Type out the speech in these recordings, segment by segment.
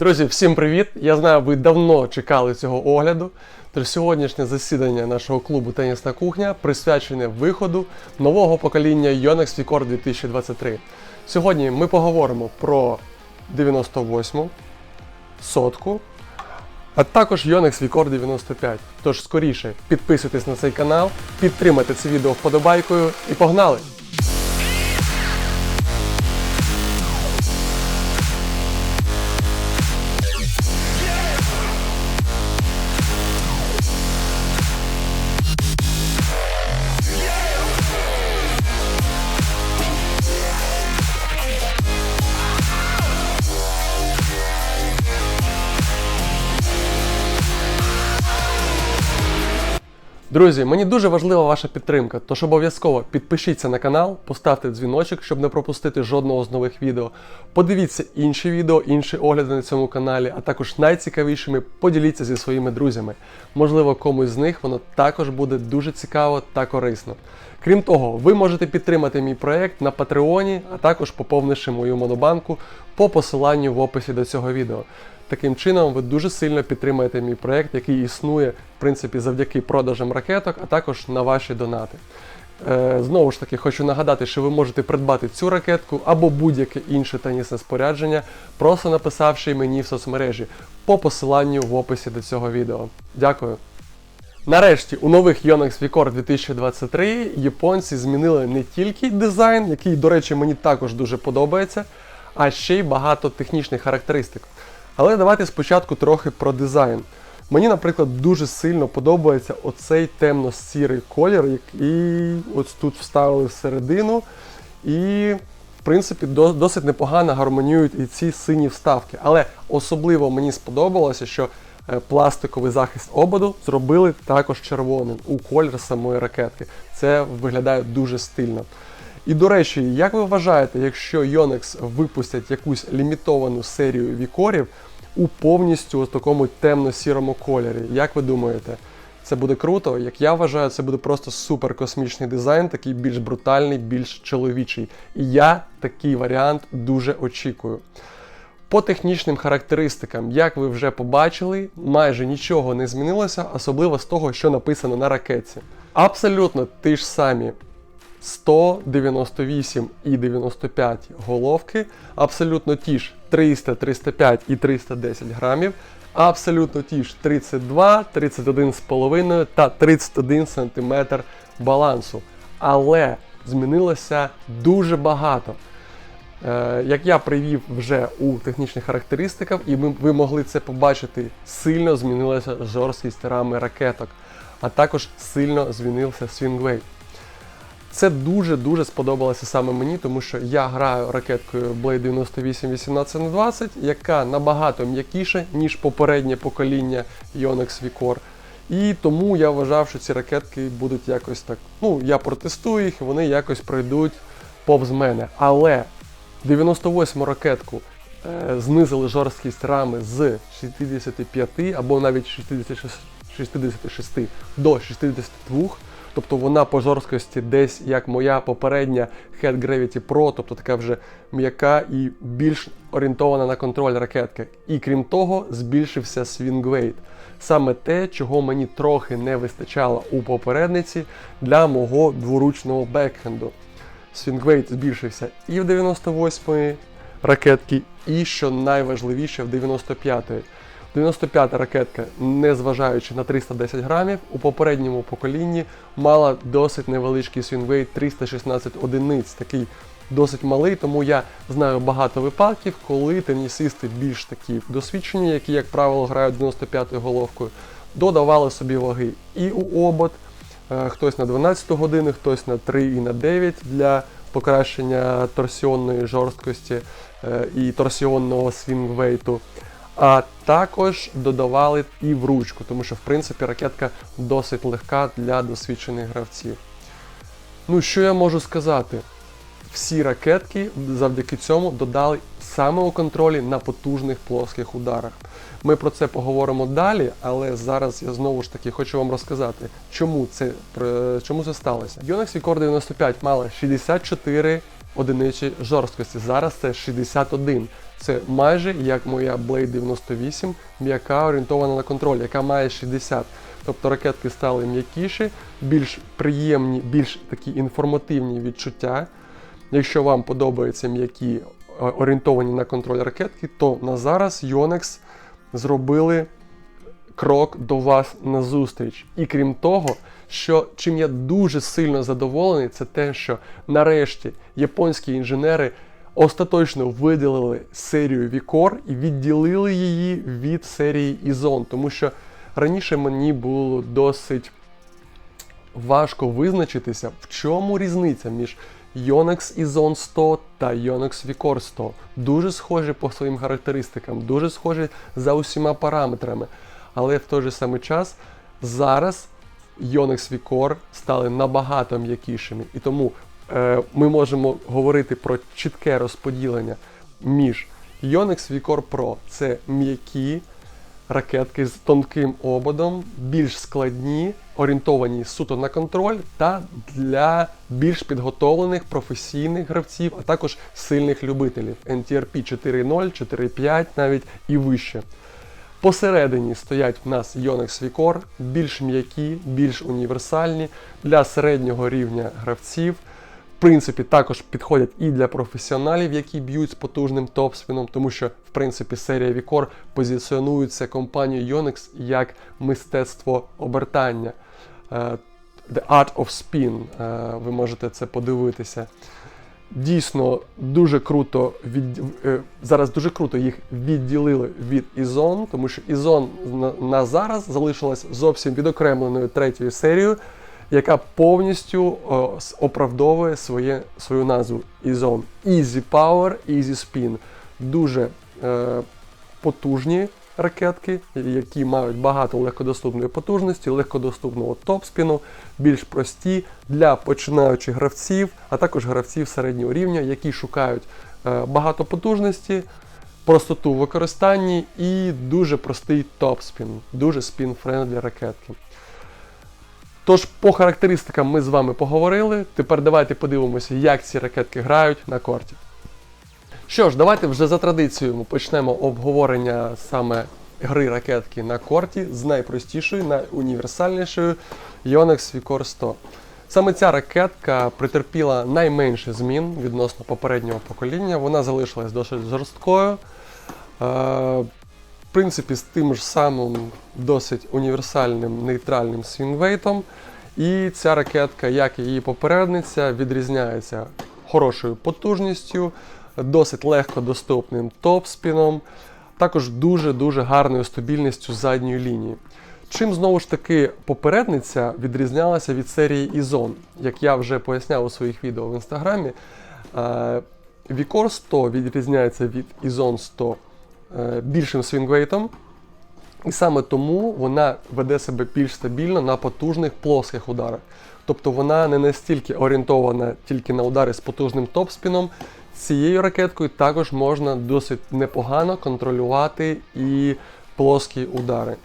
Друзі, всім привіт! Я знаю, ви давно чекали цього огляду. Тож сьогоднішнє засідання нашого клубу Тенісна кухня присвячене виходу нового покоління Yonex Vcore 2023. Сьогодні ми поговоримо про 98-му, сотку, а також Yonex Vcore 95. Тож скоріше підписуйтесь на цей канал, підтримайте це відео вподобайкою і погнали! Друзі, мені дуже важлива ваша підтримка, тож обов'язково підпишіться на канал, поставте дзвіночок, щоб не пропустити жодного з нових відео. Подивіться інші відео, інші огляди на цьому каналі, а також найцікавішими поділіться зі своїми друзями. Можливо, комусь з них воно також буде дуже цікаво та корисно. Крім того, ви можете підтримати мій проект на Патреоні, а також поповнивши мою монобанку по посиланню в описі до цього відео. Таким чином, ви дуже сильно підтримаєте мій проект, який існує в принципі завдяки продажам ракеток, а також на ваші донати. Е, знову ж таки, хочу нагадати, що ви можете придбати цю ракетку або будь-яке інше тенісне спорядження, просто написавши мені в соцмережі по посиланню в описі до цього відео. Дякую. Нарешті у нових Yonex Vcore 2023 японці змінили не тільки дизайн, який, до речі, мені також дуже подобається, а ще й багато технічних характеристик. Але давайте спочатку трохи про дизайн. Мені, наприклад, дуже сильно подобається оцей темно-сірий колір, який ось тут вставили всередину. І, в принципі, досить непогано гармоніюють і ці сині вставки. Але особливо мені сподобалося, що пластиковий захист ободу зробили також червоним у колір самої ракетки. Це виглядає дуже стильно. І до речі, як ви вважаєте, якщо Yonex випустять якусь лімітовану серію вікорів у повністю ось такому темно-сірому кольорі? Як ви думаєте? Це буде круто. Як я вважаю, це буде просто супер космічний дизайн, такий більш брутальний, більш чоловічий. І я такий варіант дуже очікую. По технічним характеристикам, як ви вже побачили, майже нічого не змінилося, особливо з того, що написано на ракетці. Абсолютно ті ж самі 198 і 95 головки, абсолютно ті ж 300, 305 і 310 грамів, абсолютно ті ж 32, 31,5 та 31 см балансу. Але змінилося дуже багато. Е, Як я привів вже у технічних характеристиках, і ми, ви могли це побачити, сильно змінилася жорсткість рами ракеток, а також сильно змінився свінгвейт. Це дуже-дуже сподобалося саме мені, тому що я граю ракеткою Blade 98 18 на 20 яка набагато м'якіша, ніж попереднє покоління Yonex Vcore. І тому я вважав, що ці ракетки будуть якось так. Ну, я протестую їх, вони якось пройдуть повз мене. Але 98 ракетку е, знизили жорсткість рами з 65 або навіть 66, 66 до 62. Тобто вона по жорсткості десь як моя попередня Head Gravity Pro, тобто така вже м'яка і більш орієнтована на контроль ракетки. І крім того, збільшився weight. Саме те, чого мені трохи не вистачало у попередниці для мого дворучного бекхенду. Свінгвейт збільшився і в 98-ї ракетки, і що найважливіше, в 95-ї. 95-та ракетка, незважаючи на 310 грамів, у попередньому поколінні мала досить невеличкий свінгвейт 316 одиниць, такий досить малий, тому я знаю багато випадків, коли тенісисти більш такі досвідчені, які, як правило, грають 95-ю головкою, додавали собі ваги і у обод, хтось на 12 години, хтось на 3 і на 9 для покращення торсіонної жорсткості е, і торсіонного свінгвейту. А також додавали і в ручку, тому що в принципі ракетка досить легка для досвідчених гравців. Ну, що я можу сказати? Всі ракетки завдяки цьому додали саме у контролі на потужних плоских ударах. Ми про це поговоримо далі, але зараз я знову ж таки хочу вам розказати, чому це, чому це сталося. Yonex Vcore 95 мала 64 одиниці жорсткості, зараз це 61. Це майже як моя Blade 98, м'яка орієнтована на контроль, яка має 60. Тобто ракетки стали м'якіші, більш приємні, більш такі інформативні відчуття. Якщо вам подобаються м'які орієнтовані на контроль ракетки, то на зараз Yonex зробили крок до вас назустріч. І крім того, що чим я дуже сильно задоволений, це те, що нарешті японські інженери остаточно виділили серію Вікор і відділили її від серії Ізон, тому що раніше мені було досить важко визначитися, в чому різниця між Yonex Ізон 100 та Yonex Vicor 100. Дуже схожі по своїм характеристикам, дуже схожі за усіма параметрами. Але в той же самий час зараз Yonex Vicor стали набагато м'якішими. І тому е, ми можемо говорити про чітке розподілення між Yonex Vicor Pro це м'які ракетки з тонким ободом, більш складні, орієнтовані суто на контроль та для більш підготовлених професійних гравців, а також сильних любителів NTRP 4.0, 4.5 навіть і вище. Посередині стоять в нас Yonex Vicor, більш м'які, більш універсальні для середнього рівня гравців. Принципі, також підходять і для професіоналів, які б'ють з потужним топспіном, тому що, в принципі, серія Vicor позиціонується компанією Yonex як мистецтво обертання. Е, The Art of Spin. е, Ви можете це подивитися. Дійсно, дуже круто від... е, зараз дуже круто їх відділили від Ізон, тому що Ізон на зараз залишилась зовсім відокремленою третьою серією, яка повністю о, оправдовує своє, свою назву Ізон. Easy Power, Easy Spin. Дуже е, потужні ракетки, які мають багато легкодоступної потужності, легкодоступного топспіну, більш прості для починаючих гравців, а також гравців середнього рівня, які шукають е, багато потужності, простоту в використанні і дуже простий топспін, дуже спін-френдлі ракетки. Тож, по характеристикам ми з вами поговорили. Тепер давайте подивимося, як ці ракетки грають на корті. Що ж, давайте вже за традицією почнемо обговорення саме гри ракетки на корті з найпростішою, найуніверсальнішою Yonex Vicor 100. Саме ця ракетка претерпіла найменше змін відносно попереднього покоління. Вона залишилась досить жорсткою. В принципі, з тим ж самим досить універсальним нейтральним свінвейтом. І ця ракетка, як і її попередниця, відрізняється хорошою потужністю, досить легко доступним топспіном, також дуже-дуже гарною стабільністю задньої лінії. Чим знову ж таки попередниця відрізнялася від серії Ізон, як я вже поясняв у своїх відео в інстаграмі, е, Vicor 100 відрізняється від Ізон 100 е, більшим свінгвейтом, і саме тому вона веде себе більш стабільно на потужних плоских ударах. Тобто вона не настільки орієнтована тільки на удари з потужним топспіном. Цією ракеткою також можна досить непогано контролювати і плоскі удари.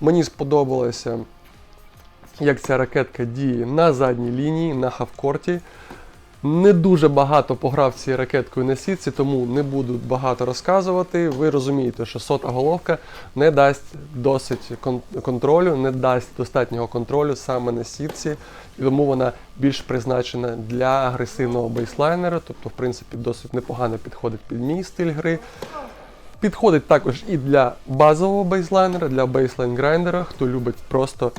Мені сподобалося, як ця ракетка діє на задній лінії, на хавкорті. Не дуже багато пограв цією ракеткою на сітці, тому не буду багато розказувати. Ви розумієте, що сота головка не дасть досить кон- контролю, не дасть достатнього контролю саме на сітці, і тому вона більш призначена для агресивного бейслайнера, тобто, в принципі, досить непогано підходить під мій стиль гри. Підходить також і для базового бейслайнера, для бейслайн-грайндера, хто любить просто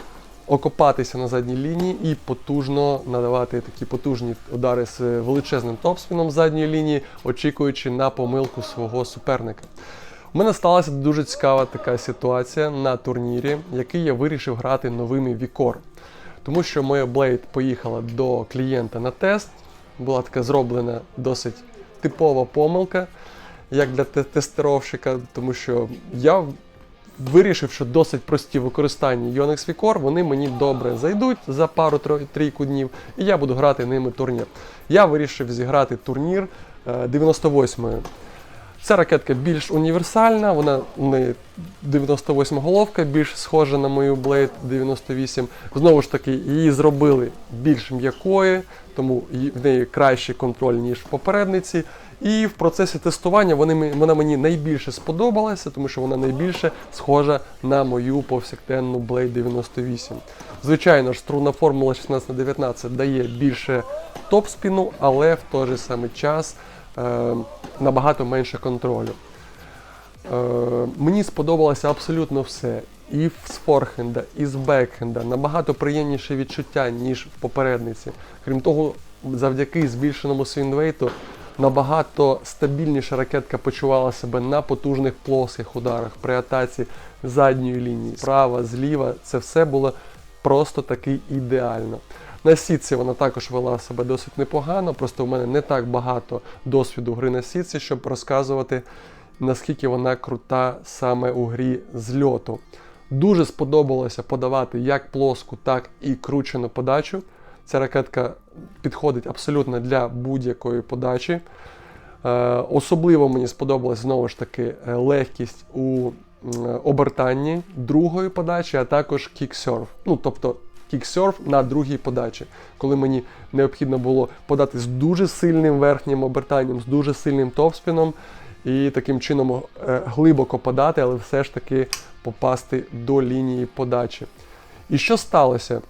окопатися на задній лінії і потужно надавати такі потужні удари з величезним топспіном задньої лінії, очікуючи на помилку свого суперника. У мене сталася дуже цікава така ситуація на турнірі, який я вирішив грати новими Вікор. Тому що моя Blade поїхала до клієнта на тест, була така зроблена досить типова помилка, як для те- тестировщика, тому що я вирішив, що досить прості в використанні Yonex Vicor, вони мені добре зайдуть за пару-трійку днів, і я буду грати ними турнір. Я вирішив зіграти турнір е, 98-ї. Ця ракетка більш універсальна, вона не 98 головка, більш схожа на мою Blade 98. Знову ж таки, її зробили більш м'якою, тому в неї кращий контроль, ніж в попередниці. І в процесі тестування вони, вона мені найбільше сподобалася, тому що вона найбільше схожа на мою повсякденну Blade 98. Звичайно ж, струнна формула 16х19 дає більше топ-спіну, але в той же самий час е, набагато менше контролю. Е, мені сподобалося абсолютно все. І з форхенда, і з бекхенда. Набагато приємніше відчуття, ніж в попередниці. Крім того, завдяки збільшеному свінвейту набагато стабільніше ракетка почувала себе на потужних плоских ударах при атаці задньої лінії, справа, зліва. Це все було просто таки ідеально. На сітці вона також вела себе досить непогано, просто в мене не так багато досвіду гри на сітці, щоб розказувати, наскільки вона крута саме у грі з льоту. Дуже сподобалося подавати як плоску, так і кручену подачу. Ця ракетка підходить абсолютно для будь-якої подачі. Е, особливо мені сподобалась знову ж таки е, легкість у обертанні другої подачі, а також кіксерв. Ну, тобто кіксерв на другій подачі, коли мені необхідно було подати з дуже сильним верхнім обертанням, з дуже сильним топспіном, і таким чином е, глибоко подати, але все ж таки попасти до лінії подачі. І що сталося?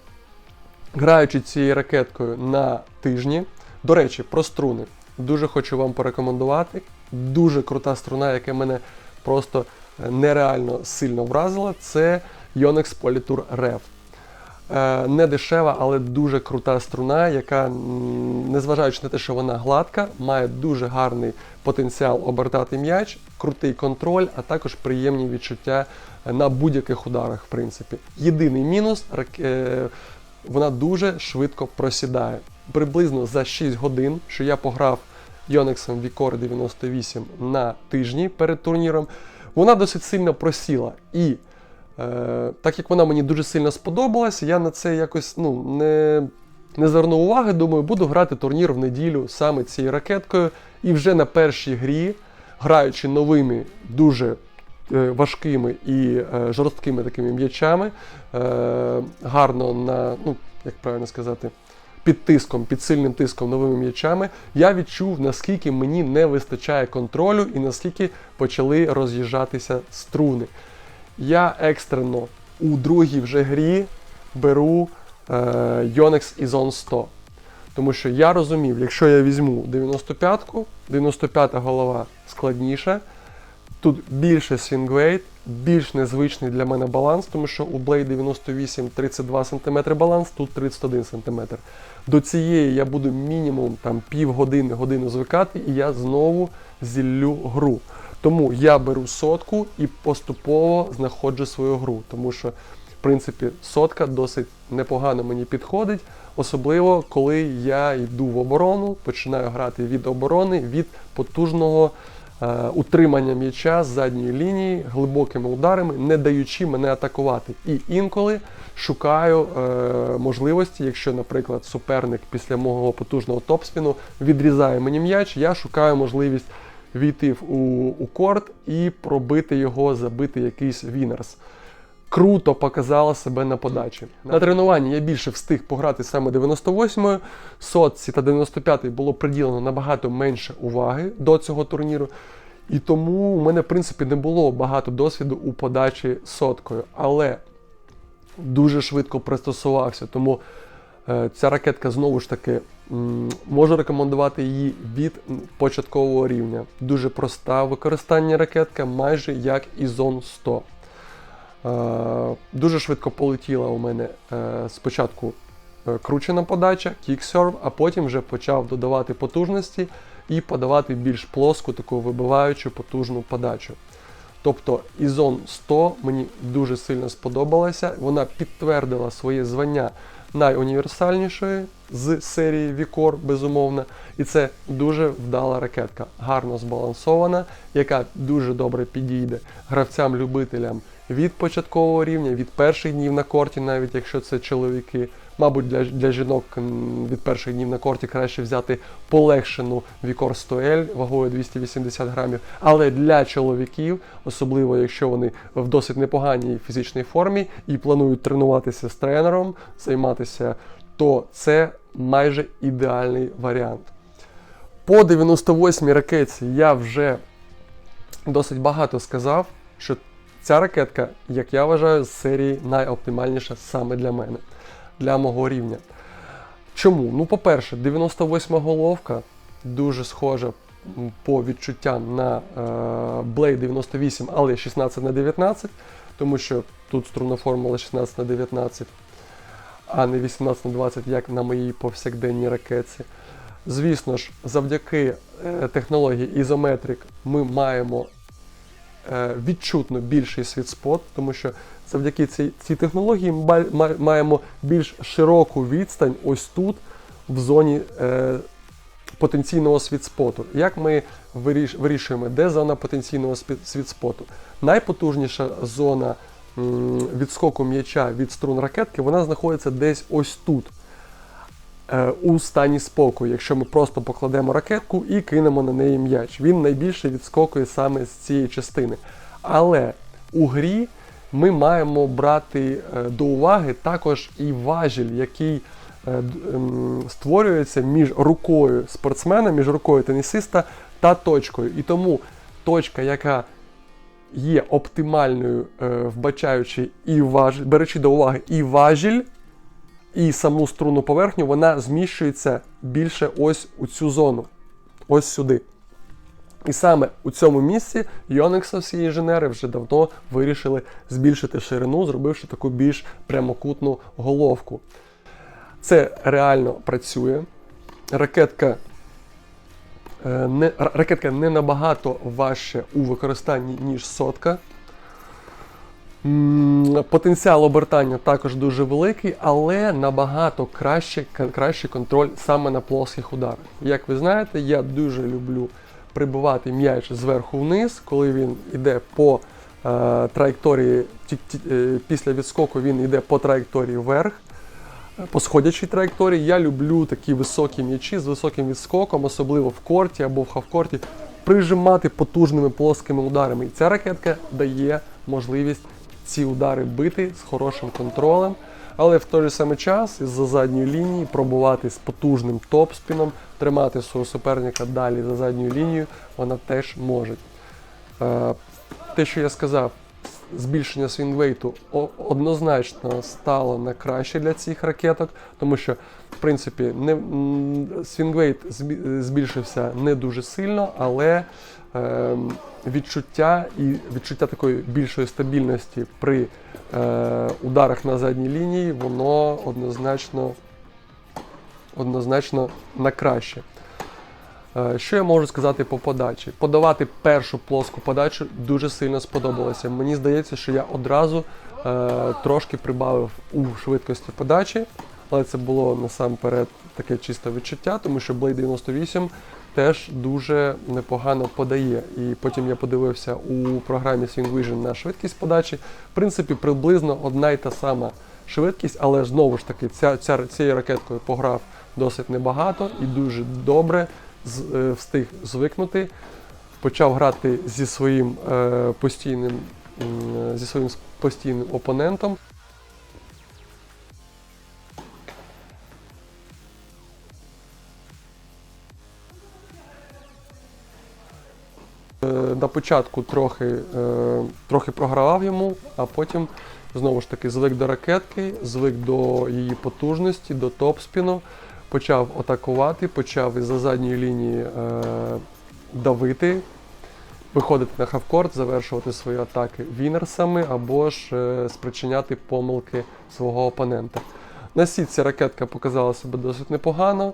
Граючи цією ракеткою на тижні, до речі, про струни. Дуже хочу вам порекомендувати. Дуже крута струна, яка мене просто е, нереально сильно вразила. Це Yonex Polytour Rev. Е, Не дешева, але дуже крута струна, яка, незважаючи на те, що вона гладка, має дуже гарний потенціал обертати м'яч, крутий контроль, а також приємні відчуття е, на будь-яких ударах, в принципі. Єдиний мінус вона дуже швидко просідає. Приблизно за 6 годин, що я пограв Йонексом Vcore 98 на тижні перед турніром, вона досить сильно просіла. І е, так як вона мені дуже сильно сподобалася, я на це якось ну, не, не звернув уваги. Думаю, буду грати турнір в неділю саме цією ракеткою. І вже на першій грі, граючи новими дуже важкими і е, жорсткими такими м'ячами, е, гарно на, ну, як правильно сказати, під тиском, під сильним тиском новими м'ячами, я відчув, наскільки мені не вистачає контролю і наскільки почали роз'їжджатися струни. Я екстрено у другій вже грі беру е, Yonex Ізон 100. Тому що я розумів, якщо я візьму 95-ку, 95-та голова складніша, тут більше свінгвейт, більш незвичний для мене баланс, тому що у Blade 98 32 см баланс, тут 31 см. До цієї я буду мінімум там півгодини, годину звикати, і я знову зіллю гру. Тому я беру сотку і поступово знаходжу свою гру, тому що, в принципі, сотка досить непогано мені підходить, особливо коли я йду в оборону, починаю грати від оборони, від потужного утримання м'яча з задньої лінії глибокими ударами, не даючи мене атакувати. І інколи шукаю е, можливості, якщо, наприклад, суперник після мого потужного топспіну відрізає мені м'яч, я шукаю можливість війти у, у корт і пробити його, забити якийсь вінерс. Круто показала себе на подачі. На тренуванні я більше встиг пограти саме 98-ю, сотці та 95-й було приділено набагато менше уваги до цього турніру. І тому у мене, в принципі, не було багато досвіду у подачі соткою. Але дуже швидко пристосувався. Тому е, ця ракетка знову ж таки можу рекомендувати її від початкового рівня. Дуже проста використання ракетка, майже як і Zone 100. Е, дуже швидко полетіла у мене е, спочатку е, кручена подача, кіксерв, а потім вже почав додавати потужності і подавати більш плоску, таку вибиваючу потужну подачу. Тобто Ізон 100 мені дуже сильно сподобалася. Вона підтвердила своє звання найуніверсальнішої з серії Вікор, безумовно. І це дуже вдала ракетка, гарно збалансована, яка дуже добре підійде гравцям-любителям від початкового рівня, від перших днів на корті, навіть якщо це чоловіки. Мабуть, для, для жінок від перших днів на корті краще взяти полегшену Вікор 100L вагою 280 грамів. Але для чоловіків, особливо якщо вони в досить непоганій фізичній формі і планують тренуватися з тренером, займатися, то це майже ідеальний варіант. По 98-й ракетці я вже досить багато сказав, що ця ракетка, як я вважаю, з серії найоптимальніша саме для мене, для мого рівня. Чому? Ну, по-перше, 98 головка дуже схожа по відчуттям на е, Blade 98, але 16 на 19, тому що тут струнна формула 16 на 19, а не 18 на 20, як на моїй повсякденній ракетці. Звісно ж, завдяки е, технології Isometric ми маємо відчутно більший світспот, тому що завдяки цій, цій технології ми маємо більш широку відстань ось тут, в зоні е, потенційного світспоту. Як ми виріш, вирішуємо, де зона потенційного світспоту? Найпотужніша зона відскоку м'яча від струн ракетки, вона знаходиться десь ось тут. Е, У стані спокою, якщо ми просто покладемо ракетку і кинемо на неї м'яч. Він найбільше відскокує саме з цієї частини. Але у грі ми маємо брати е, до уваги також і важіль, який е, ем, створюється між рукою спортсмена, між рукою тенісиста та точкою. І тому точка, яка є оптимальною, вбачаючи і важіль, беручи до уваги і важіль, і саму струнну поверхню, вона зміщується більше ось у цю зону, ось сюди. І саме у цьому місці Йонексовські інженери вже давно вирішили збільшити ширину, зробивши таку більш прямокутну головку. Це реально працює. Ракетка е, не, ракетка не набагато важче у використанні, ніж сотка. Потенціал обертання також дуже великий, але набагато краще, кращий контроль саме на плоских ударах. Як ви знаєте, я дуже люблю прибивати м'яч зверху вниз, коли він йде по е, траєкторії, ті- ті- е, після відскоку він йде по траєкторії вверх. По сходячій траєкторії я люблю такі високі м'ячі з високим відскоком, особливо в корті або в хавкорті, прижимати потужними плоскими ударами. І ця ракетка дає можливість ці удари бити з хорошим контролем, але в той же самий час із-за задньої лінії пробувати з потужним топспіном, тримати свого суперника далі за задньою лінією, вона теж може. Е, Те, що я сказав, збільшення свінгвейту однозначно стало на краще для цих ракеток, тому що, в принципі, не, м, свінгвейт збільшився не дуже сильно, але відчуття і відчуття такої більшої стабільності при е, ударах на задній лінії, воно однозначно, однозначно на краще. Е, Що я можу сказати по подачі? Подавати першу плоску подачу дуже сильно сподобалося. Мені здається, що я одразу е, трошки прибавив у швидкості подачі, але це було насамперед таке чисте відчуття, тому що Blade 98 теж дуже непогано подає. І потім я подивився у програмі Swing Vision на швидкість подачі. В принципі, приблизно одна й та сама швидкість, але знову ж таки, ця, ця, цією ракеткою пограв досить небагато і дуже добре з- е, встиг звикнути. Почав грати зі своїм е, постійним, м, зі своїм постійним опонентом. На початку трохи, е, трохи програвав йому, а потім знову ж таки звик до ракетки, звик до її потужності, до топспіну, почав атакувати, почав із-за задньої лінії е, давити, виходити на хавкорт, завершувати свої атаки вінерсами або ж е, спричиняти помилки свого опонента. На сітці ракетка показала себе досить непогано.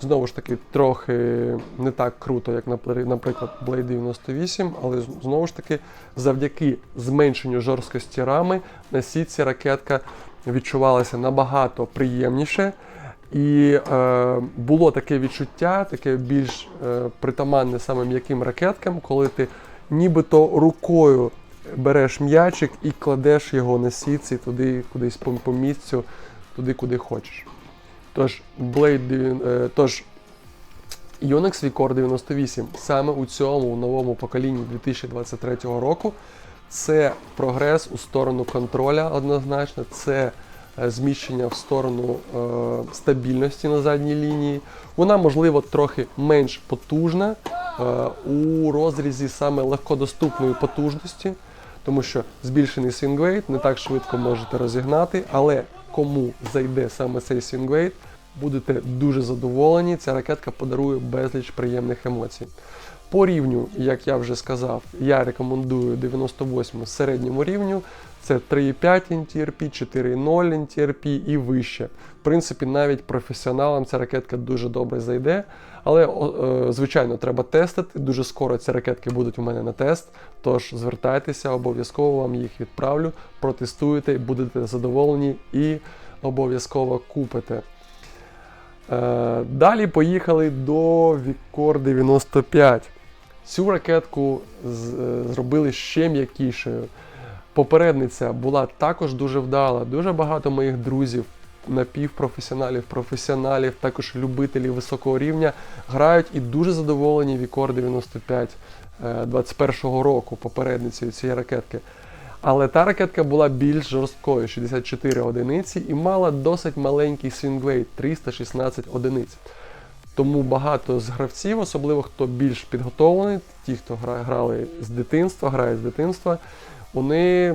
Знову ж таки, трохи не так круто, як, напри- наприклад, Blade 98, але знову ж таки, завдяки зменшенню жорсткості рами на сітці ракетка відчувалася набагато приємніше. І е, було таке відчуття, таке більш е, притаманне саме м'яким ракеткам, коли ти нібито рукою береш м'ячик і кладеш його на сітці туди, кудись по, по місцю, туди, куди хочеш. Тож, Blade, е, тож Yonex Vcore 98 саме у цьому новому поколінні 2023 року це прогрес у сторону контроля однозначно, це е, зміщення в сторону е, стабільності на задній лінії. Вона, можливо, трохи менш потужна е, у розрізі саме легкодоступної потужності, тому що збільшений свінгвейт не так швидко можете розігнати, але кому зайде саме цей свінгвейт, будете дуже задоволені. Ця ракетка подарує безліч приємних емоцій. По рівню, як я вже сказав, я рекомендую 98 середньому рівню. Це 3,5 NTRP, 4,0 NTRP і вище. В принципі, навіть професіоналам ця ракетка дуже добре зайде. Але, е, звичайно, треба тестити. Дуже скоро ці ракетки будуть у мене на тест. Тож звертайтеся, обов'язково вам їх відправлю, протестуєте, будете задоволені і обов'язково купите. Е, Далі поїхали до Vicor 95. Цю ракетку е, зробили ще м'якішою. Попередниця була також дуже вдала. Дуже багато моїх друзів, напівпрофесіоналів, професіоналів, також любителів високого рівня грають і дуже задоволені Vicor 95 е, 21-го року, попередницею цієї ракетки. Але та ракетка була більш жорсткою 64 одиниці і мала досить маленький свінгвейт 316 одиниць. Тому багато з гравців, особливо хто більш підготовлений, ті, хто гра- грали з дитинства, грають з дитинства, вони е,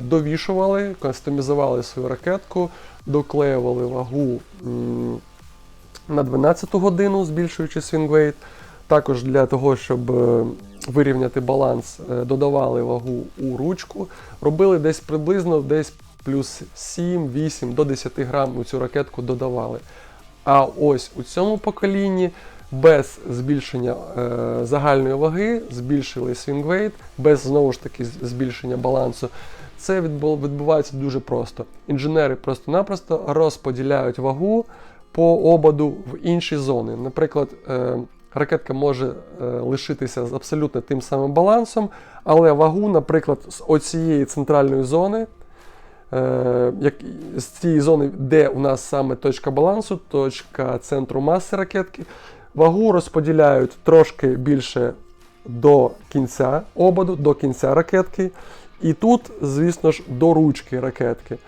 довішували, кастомізували свою ракетку, доклеювали вагу на 12 годину, збільшуючи свінгвейт. Також для того, щоб е, вирівняти баланс, е, додавали вагу у ручку, робили десь приблизно десь плюс 7-8 до 10 грам у цю ракетку додавали. А ось у цьому поколінні без збільшення е, загальної ваги збільшили свінгвейт, без знову ж таки збільшення балансу. Це відбувається дуже просто. Інженери просто-напросто розподіляють вагу по ободу в інші зони. Наприклад, е, ракетка може е, лишитися з абсолютно тим самим балансом, але вагу, наприклад, з оцієї центральної зони як з цієї зони, де у нас саме точка балансу, точка центру маси ракетки, вагу розподіляють трошки більше до кінця ободу, до кінця ракетки. І тут, звісно ж, до ручки ракетки.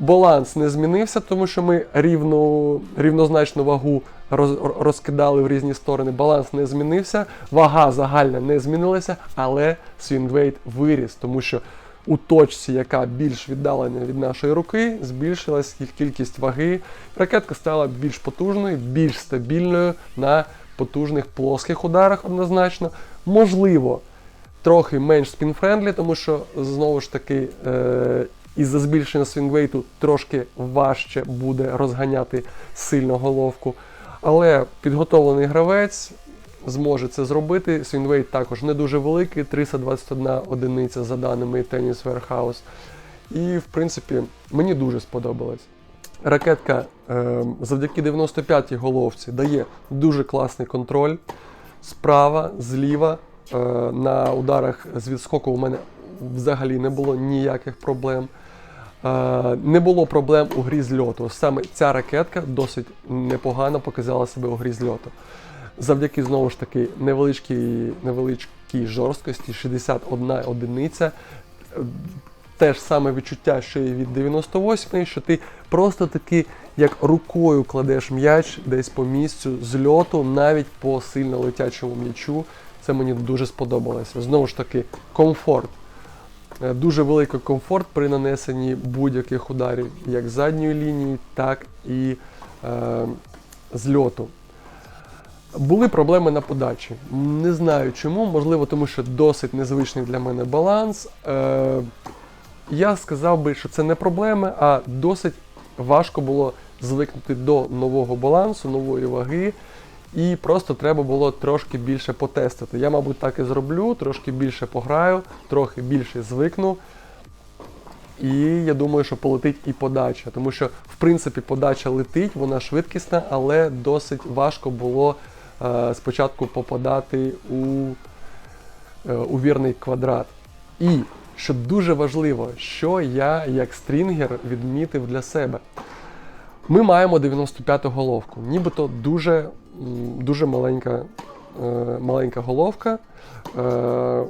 Баланс не змінився, тому що ми рівну, рівнозначну вагу роз, розкидали в різні сторони. Баланс не змінився, вага загальна не змінилася, але свінгвейт виріс, тому що у точці, яка більш віддалена від нашої руки, збільшилась їх кількість ваги. Ракетка стала більш потужною, більш стабільною на потужних плоских ударах однозначно. Можливо, трохи менш спінфрендлі, тому що знову ж таки. Е- із-за збільшення свінгвейту трошки важче буде розганяти сильно головку. Але підготовлений гравець зможе це зробити. Свінвейт також не дуже великий, 321 одиниця за даними Tennis Warehouse. І, в принципі, мені дуже сподобалось. Ракетка е, завдяки 95-й головці дає дуже класний контроль. Справа, зліва. Е, на ударах з відскоку у мене взагалі не було ніяких проблем. Е, Не було проблем у грі з льоту. Саме ця ракетка досить непогано показала себе у грі з льоту. Завдяки знову ж таки невеличкій, невеличкій жорсткості, 61 одиниця. Е, Те ж саме відчуття, що і від 98-ї, що ти просто таки як рукою кладеш м'яч десь по місцю з льоту, навіть по сильно летячому м'ячу. Це мені дуже сподобалося. Знову ж таки, комфорт. Е, Дуже великий комфорт при нанесенні будь-яких ударів, як задньої лінії, так і е, льоту. Були проблеми на подачі. Не знаю чому, можливо, тому що досить незвичний для мене баланс. Е, я сказав би, що це не проблеми, а досить важко було звикнути до нового балансу, нової ваги. І просто треба було трошки більше потестити. Я, мабуть, так і зроблю, трошки більше пограю, трохи більше звикну. І я думаю, що полетить і подача. Тому що, в принципі, подача летить, вона швидкісна, але досить важко було спочатку попадати у, е, у вірний квадрат. І що дуже важливо, що я як стрінгер відмітив для себе. Ми маємо 95-ту головку, нібито дуже, дуже маленька е, маленька головка, е,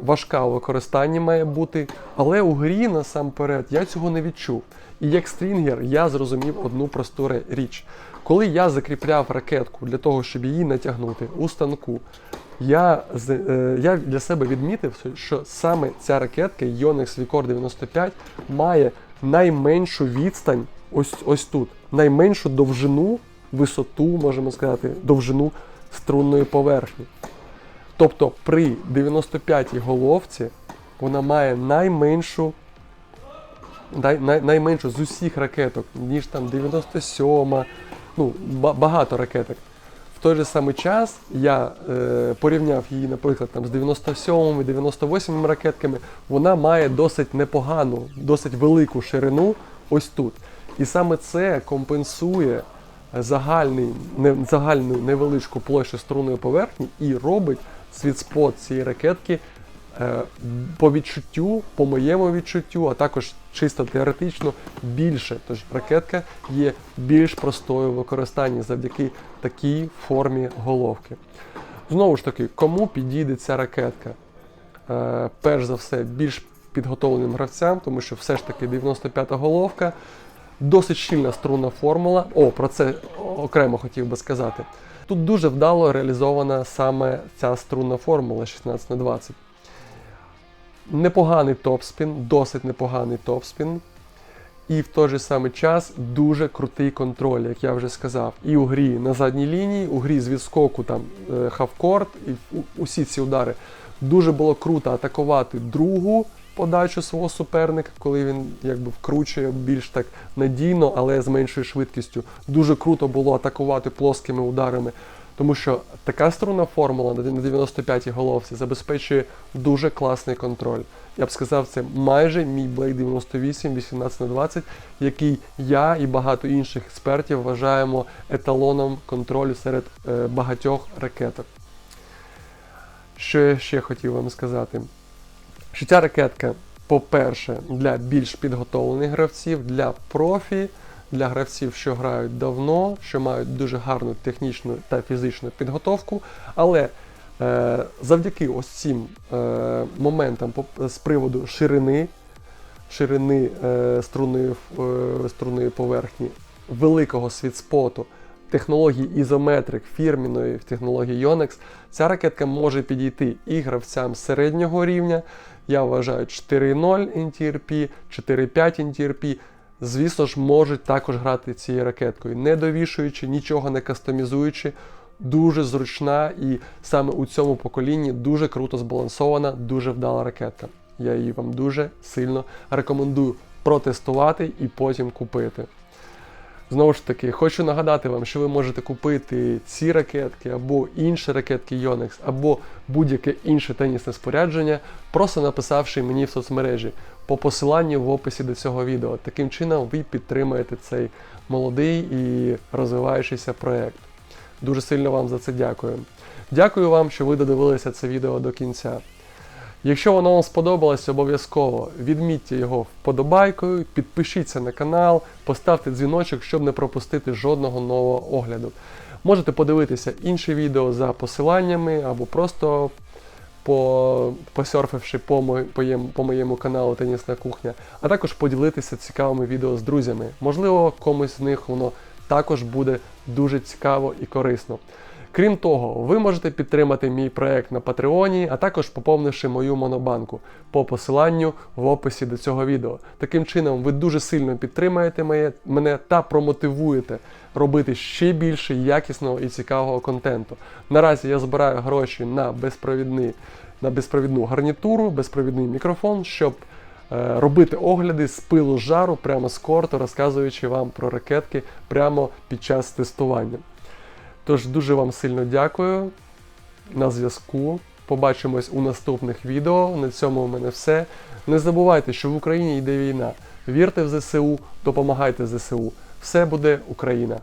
важка у використанні має бути, але у грі насамперед я цього не відчув. І як стрінгер я зрозумів одну просту річ. Коли я закріпляв ракетку для того, щоб її натягнути у станку, я, е, я для себе відмітив, що саме ця ракетка Yonex Vicor 95 має найменшу відстань ось, ось тут, найменшу довжину, висоту, можемо сказати, довжину струнної поверхні. Тобто при 95-й головці вона має найменшу, най, най, найменшу з усіх ракеток, ніж там 97, ну, ба- багато ракеток. В той же самий час я е, порівняв її, наприклад, там, з 97 і 98 ракетками, вона має досить непогану, досить велику ширину ось тут. І саме це компенсує загальний, не, загальну невеличку площу струнної поверхні і робить світспот цієї ракетки по відчуттю, по моєму відчуттю, а також чисто теоретично більше. Тож ракетка є більш простою в використанні завдяки такій формі головки. Знову ж таки, кому підійде ця ракетка? Е, перш за все, більш підготовленим гравцям, тому що все ж таки 95-та головка, досить щільна струнна формула. О, про це окремо хотів би сказати. Тут дуже вдало реалізована саме ця струнна формула 16 на 20 непоганий топспін, досить непоганий топспін. І в той же самий час дуже крутий контроль, як я вже сказав. І у грі на задній лінії, у грі з відскоку там е, хавкорт, і усі ці удари. Дуже було круто атакувати другу подачу свого суперника, коли він якби вкручує більш так надійно, але з меншою швидкістю. Дуже круто було атакувати плоскими ударами. Тому що така струнна формула на 95-й головці забезпечує дуже класний контроль. Я б сказав, це майже мій Blade 98 18 на 20, який я і багато інших експертів вважаємо еталоном контролю серед е, багатьох ракеток. Що я ще хотів вам сказати? Що ця ракетка, по-перше, для більш підготовлених гравців, для профі, для гравців, що грають давно, що мають дуже гарну технічну та фізичну підготовку. Але е, завдяки ось цим е, моментам з приводу ширини, ширини е, струнної, е, струнної поверхні, великого світспоту, технології ізометрик, фірміної технології Yonex, ця ракетка може підійти і гравцям середнього рівня. Я вважаю 4.0 NTRP, 4.5 NTRP. Звісно ж, можуть також грати цією ракеткою, не довішуючи, нічого не кастомізуючи. Дуже зручна і саме у цьому поколінні дуже круто збалансована, дуже вдала ракетка. Я її вам дуже сильно рекомендую протестувати і потім купити. Знову ж таки, хочу нагадати вам, що ви можете купити ці ракетки або інші ракетки Yonex, або будь-яке інше тенісне спорядження, просто написавши мені в соцмережі по посиланню в описі до цього відео. Таким чином ви підтримаєте цей молодий і розвиваючийся проект. Дуже сильно вам за це дякую. Дякую вам, що ви додивилися це відео до кінця. Якщо воно вам сподобалось, обов'язково відмітьте його вподобайкою, підпишіться на канал, поставте дзвіночок, щоб не пропустити жодного нового огляду. Можете подивитися інші відео за посиланнями або просто по, посерфивши по, по, по моєму каналу Тенісна кухня, а також поділитися цікавими відео з друзями. Можливо, комусь з них воно також буде дуже цікаво і корисно. Крім того, ви можете підтримати мій проект на Патреоні, а також поповнивши мою монобанку по посиланню в описі до цього відео. Таким чином, ви дуже сильно підтримаєте мене та промотивуєте робити ще більше якісного і цікавого контенту. Наразі я збираю гроші на безпровідний, на безпровідну гарнітуру, безпровідний мікрофон, щоб е, робити огляди з пилу жару прямо з корту, розказуючи вам про ракетки прямо під час тестування. Тож дуже вам сильно дякую. На зв'язку. Побачимось у наступних відео. На цьому у мене все. Не забувайте, що в Україні йде війна. Вірте в ЗСУ, допомагайте ЗСУ. Все буде Україна!